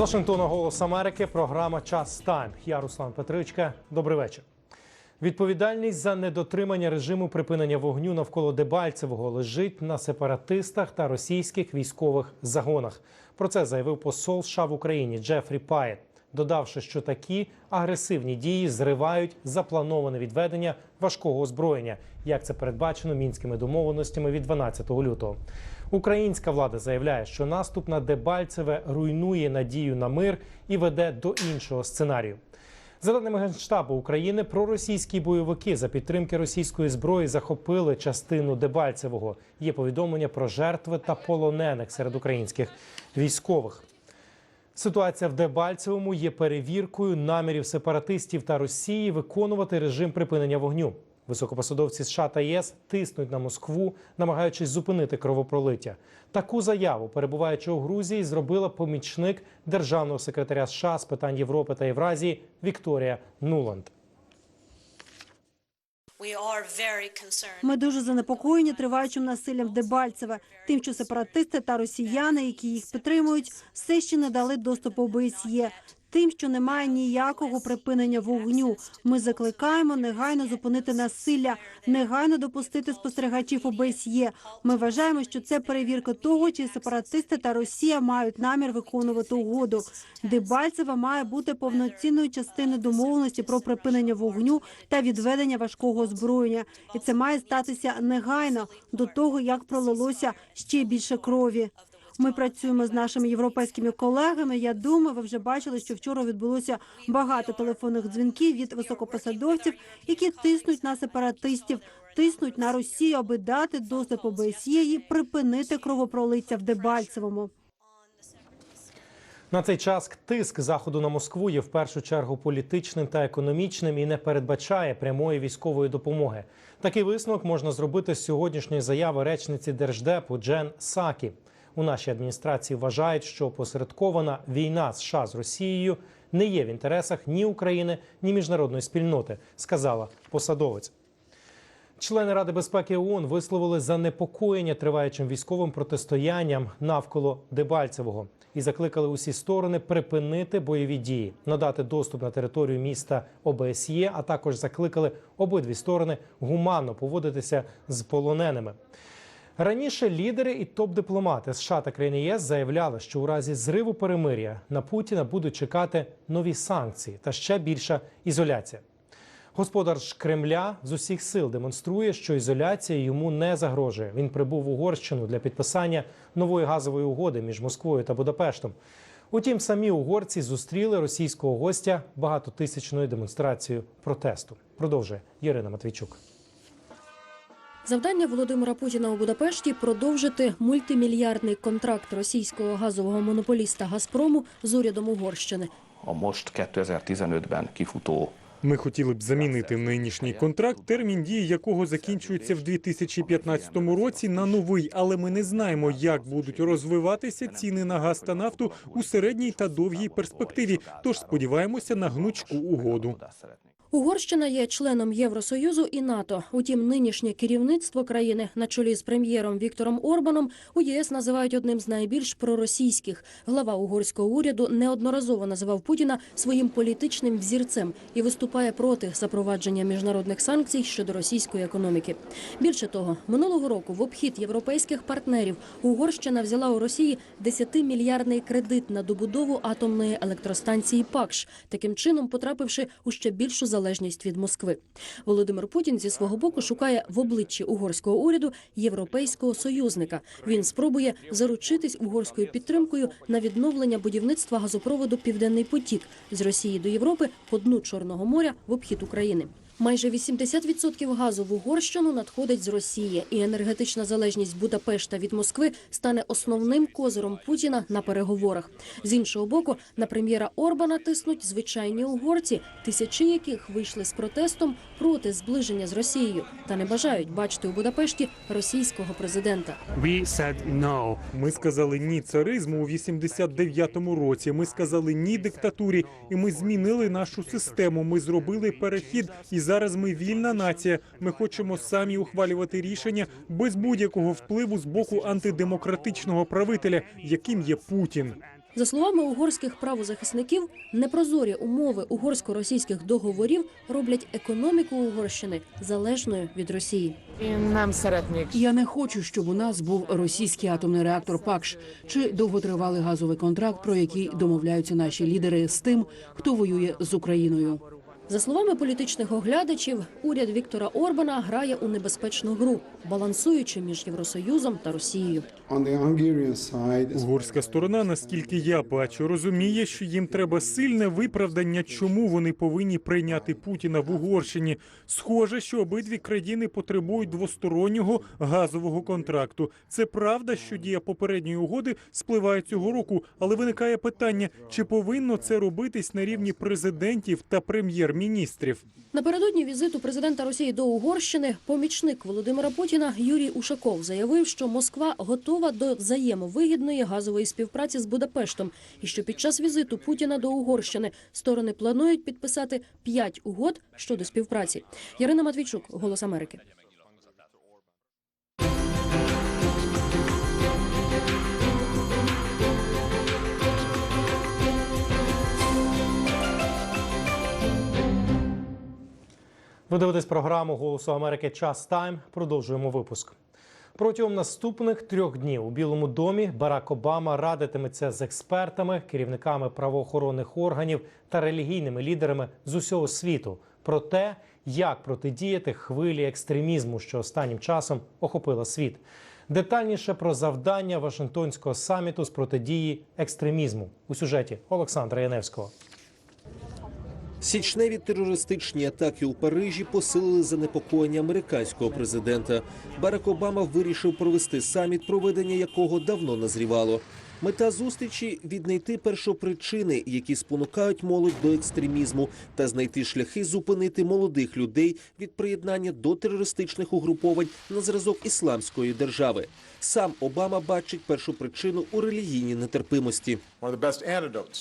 Вашингтона Голос Америки. Програма Час Тайм. Я Руслан Петричка. Добрий вечір. Відповідальність за недотримання режиму припинення вогню навколо Дебальцевого лежить на сепаратистах та російських військових загонах. Про це заявив посол США в Україні Джефрі Паєт, додавши, що такі агресивні дії зривають заплановане відведення важкого озброєння, як це передбачено мінськими домовленостями від 12 лютого. Українська влада заявляє, що наступ на Дебальцеве руйнує надію на мир і веде до іншого сценарію. За даними Генштабу України, проросійські бойовики за підтримки російської зброї захопили частину Дебальцевого. Є повідомлення про жертви та полонених серед українських військових. Ситуація в Дебальцевому є перевіркою намірів сепаратистів та Росії виконувати режим припинення вогню. Високопосадовці США та ЄС тиснуть на Москву, намагаючись зупинити кровопролиття. Таку заяву, перебуваючи у Грузії, зробила помічник державного секретаря США з питань Європи та Євразії Вікторія Нуланд. Ми дуже занепокоєні триваючим насиллям в Дебальцеве, тим, що сепаратисти та росіяни, які їх підтримують, все ще не дали доступу ОБСЄ. Тим, що немає ніякого припинення вогню. Ми закликаємо негайно зупинити насилля, негайно допустити спостерігачів ОБСЄ. Ми вважаємо, що це перевірка того, чи сепаратисти та Росія мають намір виконувати угоду. Дебальцева має бути повноцінною частиною домовленості про припинення вогню та відведення важкого озброєння. І це має статися негайно до того, як пролилося ще більше крові. Ми працюємо з нашими європейськими колегами. Я думаю, ви вже бачили, що вчора відбулося багато телефонних дзвінків від високопосадовців, які тиснуть на сепаратистів, тиснуть на Росію, аби дати доступ ОБСЄ і припинити кровопролиття в Дебальцевому. На цей час тиск заходу на Москву є в першу чергу політичним та економічним і не передбачає прямої військової допомоги. Такий висновок можна зробити з сьогоднішньої заяви речниці держдепу Джен Сакі. У нашій адміністрації вважають, що посередкована війна США з Росією не є в інтересах ні України, ні міжнародної спільноти, сказала посадовець. Члени Ради безпеки ООН висловили занепокоєння триваючим військовим протистоянням навколо Дебальцевого і закликали усі сторони припинити бойові дії, надати доступ на територію міста ОБСЄ, а також закликали обидві сторони гуманно поводитися з полоненими. Раніше лідери і топ-дипломати США та країни ЄС заявляли, що у разі зриву перемир'я на Путіна будуть чекати нові санкції та ще більша ізоляція. Господар Кремля з усіх сил демонструє, що ізоляція йому не загрожує. Він прибув в Угорщину для підписання нової газової угоди між Москвою та Будапештом. Утім, самі угорці зустріли російського гостя багатотисячною демонстрацією протесту. Продовжує Ірина Матвійчук. Завдання Володимира Путіна у Будапешті продовжити мультимільярдний контракт російського газового монополіста Газпрому з урядом Угорщини. a most 2015-ben kifutó Ми хотіли б замінити нинішній контракт, термін дії якого закінчується в 2015 році на новий, але ми не знаємо, як будуть розвиватися ціни на газ та нафту у середній та довгій перспективі. Тож сподіваємося на гнучку угоду. Угорщина є членом Євросоюзу і НАТО. Утім, нинішнє керівництво країни на чолі з прем'єром Віктором Орбаном у ЄС називають одним з найбільш проросійських. Глава угорського уряду неодноразово називав Путіна своїм політичним взірцем і виступає проти запровадження міжнародних санкцій щодо російської економіки. Більше того, минулого року в обхід європейських партнерів Угорщина взяла у Росії 10-мільярдний кредит на добудову атомної електростанції ПАКШ, таким чином потрапивши у ще більшу залежність від Москви. Володимир Путін зі свого боку шукає в обличчі угорського уряду європейського союзника. Він спробує заручитись угорською підтримкою на відновлення будівництва газопроводу Південний потік з Росії до Європи по дну Чорного моря в обхід України. Майже 80% газу в Угорщину надходить з Росії, і енергетична залежність Будапешта від Москви стане основним козиром Путіна на переговорах. З іншого боку, на прем'єра Орбана тиснуть звичайні угорці, тисячі яких вийшли з протестом проти зближення з Росією та не бажають бачити у Будапешті російського президента. We said no. Ми сказали ні царизму у 89-му році. Ми сказали ні диктатурі, і ми змінили нашу систему. Ми зробили перехід, і зараз ми вільна нація. Ми хочемо самі ухвалювати рішення без будь-якого впливу з боку антидемократичного правителя, яким є Путін. За словами угорських правозахисників, непрозорі умови угорсько-російських договорів роблять економіку Угорщини залежною від Росії. Я не хочу, щоб у нас був російський атомний реактор ПАКШ чи довготривалий газовий контракт, про який домовляються наші лідери з тим, хто воює з Україною. За словами політичних оглядачів, уряд Віктора Орбана грає у небезпечну гру, балансуючи між Євросоюзом та Росією. Угорська сторона, наскільки я бачу, розуміє, що їм треба сильне виправдання, чому вони повинні прийняти Путіна в Угорщині. Схоже, що обидві країни потребують двостороннього газового контракту. Це правда, що дія попередньої угоди спливає цього року, але виникає питання, чи повинно це робитись на рівні президентів та прем'єр-міністрів. Напередодні візиту президента Росії до Угорщини помічник Володимира Путіна Юрій Ушаков заявив, що Москва готова до взаємовигідної газової співпраці з Будапештом, і що під час візиту Путіна до Угорщини сторони планують підписати п'ять угод щодо співпраці. Ярина Матвійчук, Голос Америки. Ви дивитесь програму Голосу Америки Час Тайм. Продовжуємо випуск. Протягом наступних трьох днів у Білому домі Барак Обама радитиметься з експертами, керівниками правоохоронних органів та релігійними лідерами з усього світу про те, як протидіяти хвилі екстремізму, що останнім часом охопила світ. Детальніше про завдання Вашингтонського саміту з протидії екстремізму у сюжеті Олександра Яневського. Січневі терористичні атаки у Парижі посилили занепокоєння американського президента. Барак Обама вирішив провести саміт, проведення якого давно назрівало. Мета зустрічі віднайти першопричини, які спонукають молодь до екстремізму, та знайти шляхи зупинити молодих людей від приєднання до терористичних угруповань на зразок ісламської держави. Сам Обама бачить першопричину у релігійній нетерпимості.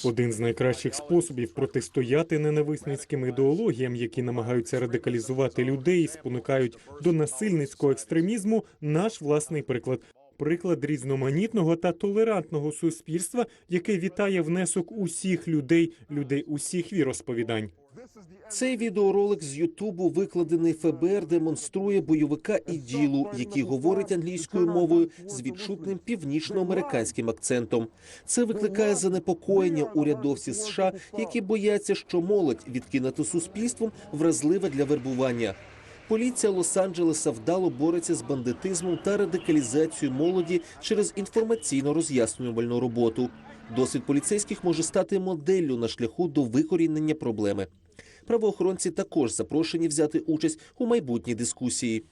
Один з найкращих способів протистояти ненависницьким ідеологіям, які намагаються радикалізувати людей і спонукають до насильницького екстремізму, наш власний приклад. Приклад різноманітного та толерантного суспільства, яке вітає внесок усіх людей, людей усіх віросповідань. Цей відеоролик з Ютубу, викладений ФБР, демонструє бойовика і ділу, який говорить англійською мовою з відчутним північноамериканським акцентом. Це викликає занепокоєння урядовців США, які бояться, що молодь відкинута суспільством вразлива для вербування. Поліція Лос-Анджелеса вдало бореться з бандитизмом та радикалізацією молоді через інформаційно-роз'яснювальну роботу. Досвід поліцейських може стати моделлю на шляху до викорінення проблеми. Правоохоронці також запрошені взяти участь у майбутній дискусії.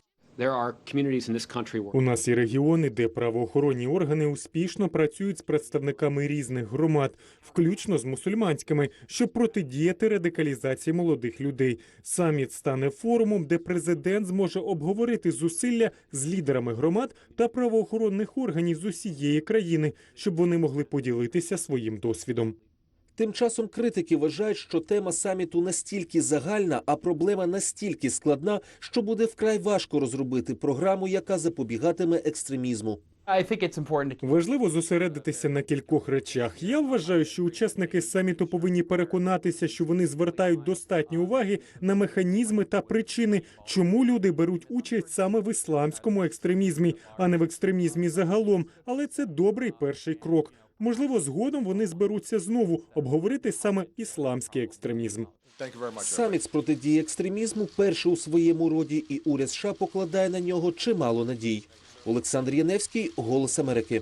У нас є регіони, де правоохоронні органи успішно працюють з представниками різних громад, включно з мусульманськими, щоб протидіяти радикалізації молодих людей. Саміт стане форумом, де президент зможе обговорити зусилля з лідерами громад та правоохоронних органів з усієї країни, щоб вони могли поділитися своїм досвідом. Тим часом критики вважають, що тема саміту настільки загальна, а проблема настільки складна, що буде вкрай важко розробити програму, яка запобігатиме екстремізму. Важливо зосередитися на кількох речах. Я вважаю, що учасники саміту повинні переконатися, що вони звертають достатньо уваги на механізми та причини, чому люди беруть участь саме в ісламському екстремізмі, а не в екстремізмі загалом. Але це добрий перший крок. Можливо, згодом вони зберуться знову обговорити саме ісламський екстремізм. Саміт з протидії екстремізму перший у своєму роді, і уряд США покладає на нього чимало надій. Олександр Яневський, Голос Америки.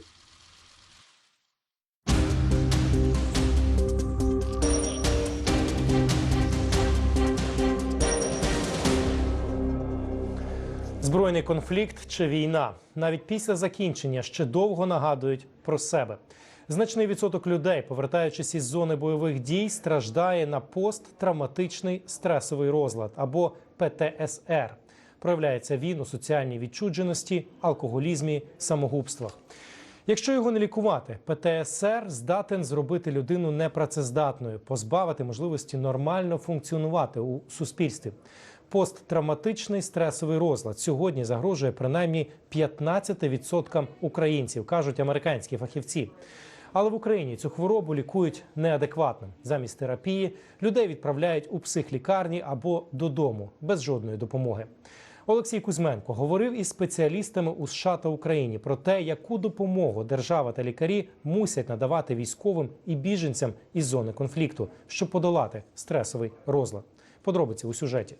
Збройний конфлікт чи війна навіть після закінчення ще довго нагадують про себе. Значний відсоток людей, повертаючись із зони бойових дій, страждає на посттравматичний стресовий розлад або ПТСР. Проявляється він у соціальній відчудженості, алкоголізмі, самогубствах. Якщо його не лікувати, ПТСР здатен зробити людину непрацездатною, позбавити можливості нормально функціонувати у суспільстві. Посттравматичний стресовий розлад сьогодні загрожує принаймні 15% українців, кажуть американські фахівці. Але в Україні цю хворобу лікують неадекватно. Замість терапії людей відправляють у психлікарні або додому без жодної допомоги. Олексій Кузьменко говорив із спеціалістами у США та Україні про те, яку допомогу держава та лікарі мусять надавати військовим і біженцям із зони конфлікту, щоб подолати стресовий розлад. Подробиці у сюжеті.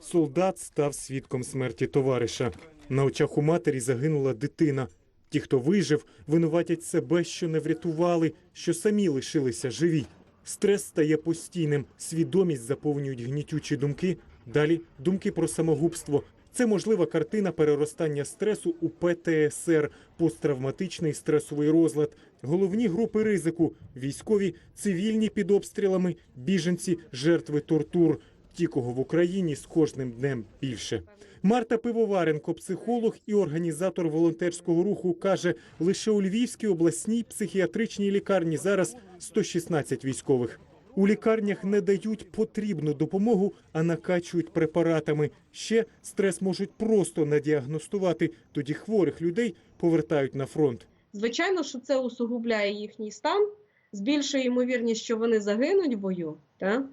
Солдат став свідком смерті товариша. На очах у матері загинула дитина. Ті, хто вижив, винуватять себе, що не врятували, що самі лишилися живі. Стрес стає постійним, свідомість заповнюють гнітючі думки. Далі думки про самогубство. Це можлива картина переростання стресу у ПТСР посттравматичний стресовий розлад. Головні групи ризику: військові, цивільні під обстрілами, біженці, жертви тортур. Ті, кого в Україні з кожним днем більше. Марта Пивоваренко, психолог і організатор волонтерського руху, каже, лише у Львівській обласній психіатричній лікарні зараз 116 військових. У лікарнях не дають потрібну допомогу, а накачують препаратами. Ще стрес можуть просто надіагностувати. Тоді хворих людей повертають на фронт. Звичайно, що це усугубляє їхній стан, збільшує ймовірність, що вони загинуть в бою, та?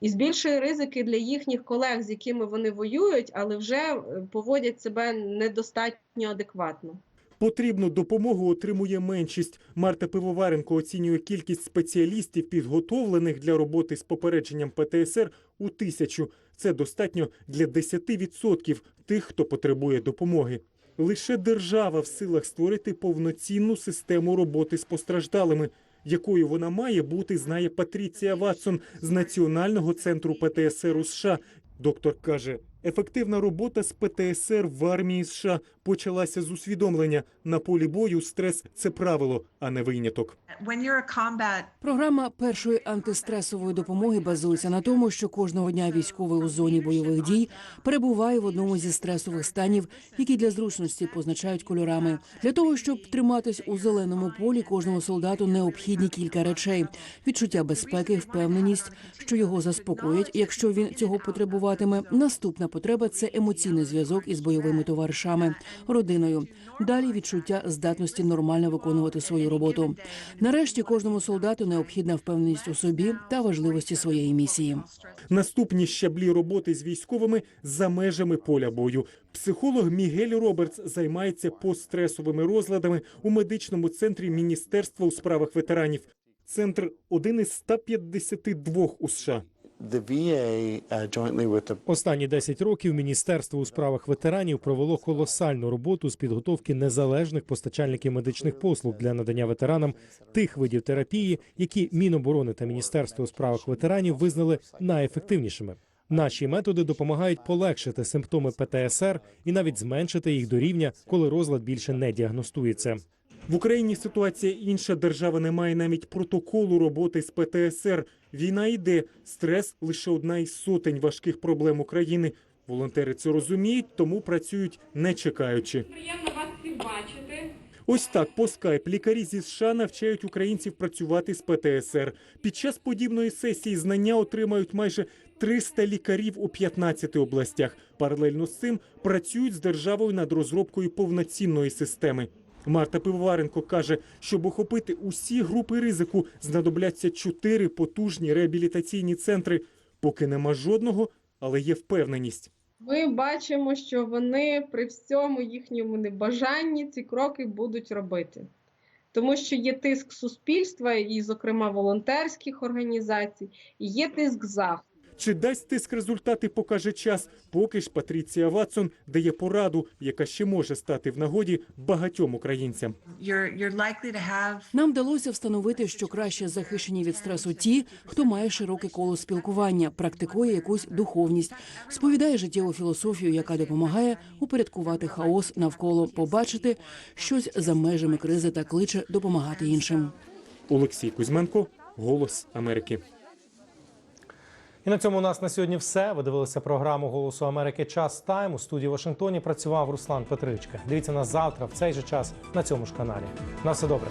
І збільшує ризики для їхніх колег, з якими вони воюють, але вже е, поводять себе недостатньо адекватно. Потрібну допомогу отримує меншість. Марта Пивоваренко оцінює кількість спеціалістів, підготовлених для роботи з попередженням ПТСР у тисячу. Це достатньо для 10% тих, хто потребує допомоги. Лише держава в силах створити повноцінну систему роботи з постраждалими. Якою вона має бути, знає Патріція Ватсон з Національного центру ПТСР у США. Доктор каже, ефективна робота з ПТСР в армії США почалася з усвідомлення на полі бою. Стрес це правило, а не виняток. Програма першої антистресової допомоги базується на тому, що кожного дня військовий у зоні бойових дій перебуває в одному зі стресових станів, які для зручності позначають кольорами. Для того щоб триматись у зеленому полі, кожному солдату необхідні кілька речей: відчуття безпеки, впевненість, що його заспокоять, якщо він цього потребуватиме. Наступна потреба це емоційний зв'язок із бойовими товаришами, родиною. Далі відчуття здатності нормально виконувати свою роботу. Нарешті кожному солдату необхідна впевненість у собі та важливості своєї місії. Наступні щаблі роботи з військовими за межами поля бою. Психолог Мігель Робертс займається постстресовими розладами у медичному центрі Міністерства у справах ветеранів. Центр один із 152 у США. Останні 10 років Міністерство у справах ветеранів провело колосальну роботу з підготовки незалежних постачальників медичних послуг для надання ветеранам тих видів терапії, які Міноборони та Міністерство у справах ветеранів визнали найефективнішими. Наші методи допомагають полегшити симптоми ПТСР і навіть зменшити їх до рівня, коли розлад більше не діагностується. В Україні ситуація інша. Держава не має навіть протоколу роботи з ПТСР. Війна йде. Стрес лише одна із сотень важких проблем України. Волонтери це розуміють, тому працюють не чекаючи. Приємно вас всіх бачити. Ось так по скайп лікарі зі США навчають українців працювати з ПТСР. Під час подібної сесії знання отримають майже 300 лікарів у 15 областях. Паралельно з цим працюють з державою над розробкою повноцінної системи. Марта Пивоваренко каже, щоб охопити усі групи ризику, знадобляться чотири потужні реабілітаційні центри. Поки нема жодного, але є впевненість. Ми бачимо, що вони при всьому їхньому небажанні ці кроки будуть робити. Тому що є тиск суспільства, і, зокрема, волонтерських організацій, і є тиск заходу. Чи дасть тиск результати, покаже час. Поки ж Патріція Ватсон дає пораду, яка ще може стати в нагоді багатьом українцям. Нам вдалося встановити, що краще захищені від стресу ті, хто має широке коло спілкування, практикує якусь духовність, сповідає життєву філософію, яка допомагає упорядкувати хаос навколо, побачити щось за межами кризи та кличе допомагати іншим. Олексій Кузьменко, Голос Америки. І на цьому у нас на сьогодні все. Ви дивилися програму Голосу Америки. Час тайм у студії Вашингтоні працював Руслан Петричка. Дивіться нас завтра в цей же час на цьому ж каналі. На все добре.